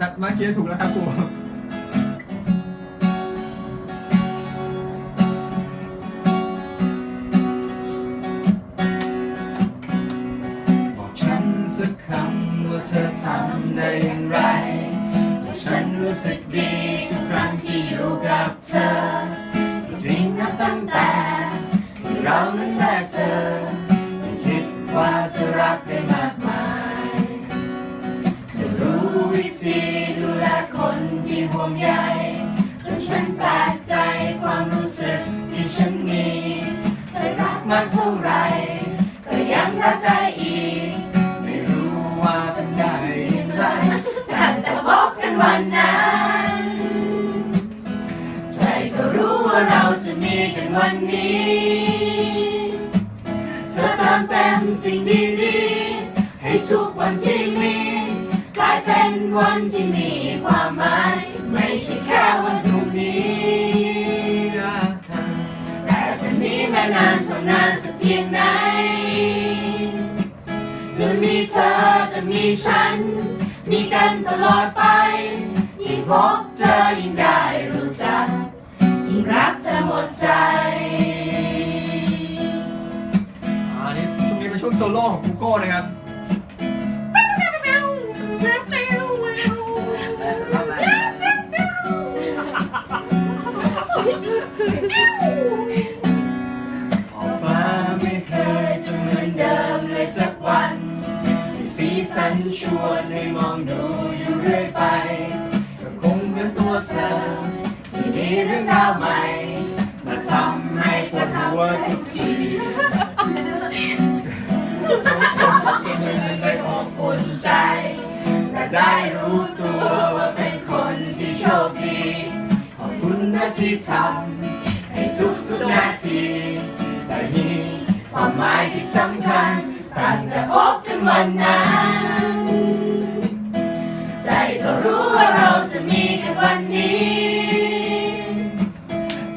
แต่มื่อกี้ถูกแล้วครับครูบอกฉันสักคำว่าเธอทำได้อย่างไรฉันรู้สึกดีทุกครั้งที่อยู่กับเธอจริงนับตั้งแต่ที่เรานั้นแรกเจอคิดว่าจะรักได้มากมาย ฉันแปลกใจความรู้สึกที่ฉันมีเคยรักมากเท่าไรก็ยังรักได้อีก ไม่รู้ว่าทำได้อย่างไรตั้งแต่พบกันวันนั้น ใจก็รู้ว่าเราจะมีกันวันนี้เธอเติมเต็มสิ่งดีๆให้ทุกวันที่มีกลายเป็นวันที่มีความหมาย เพียงไหน จะมีเธอจะมีฉัน มีกันตลอดไป ยิ่งพบเจอยิ่งได้รู้จัก ยิ่งรักเธอหมดใจอันนี้ช่วงนี้เป็นช่วงโซโล่ของกูโก้นะครับ สันชวนให้มองดูอยู่เรื่อยไป ก็คงเหมือนตัวเธอ ที่มีเรื่องราวใหม่ มาทำให้ปวดหัวทุกทีทุกคนเป็นหนึ่งในอบอุ่นใจและได้รู้ตัวว่าเป็นคนที่โชคดี ขอบคุณนะที่ทำ ตั้งแต่พบกันวันนั้นใจก็รู้ว่าเราจะมีกันวันนี้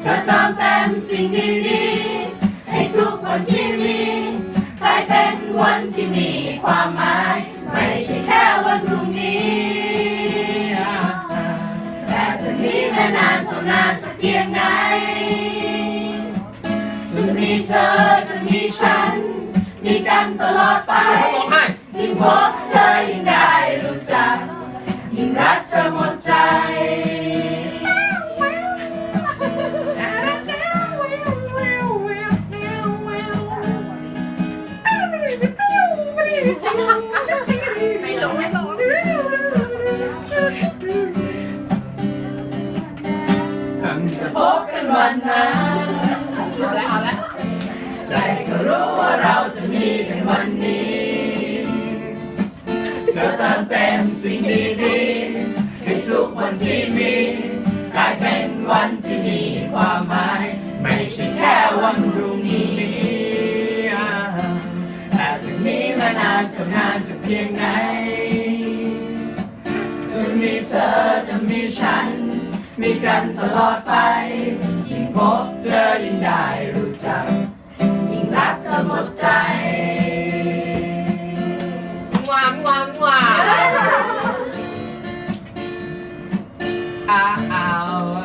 เธอเติมเต็มสิ่งดีๆให้ทุกวันที่มีกลายเป็นวันที่มีความหมาย ไม่ใช่แค่วันพรุ่งนี้ แต่จะมีแม่นานเท่านานสักเพียงไหนจะมีเธอจะมีฉัน มีกันตลอดไปร้องไห้ยิ่งพบเธอยิ่งได้รู้จัก กวันที่มีกลายเป็นวันที่มีความหมาย ไม่ใช่แค่วันพรุ่งนี้แต่ถึงนี้มานานเท่านานจะเพียงไหนจะมีเธอจะมีฉัน มีกันตลอดไป ยิ่งพบเจอยิ่งได้รู้จัก ow, ow.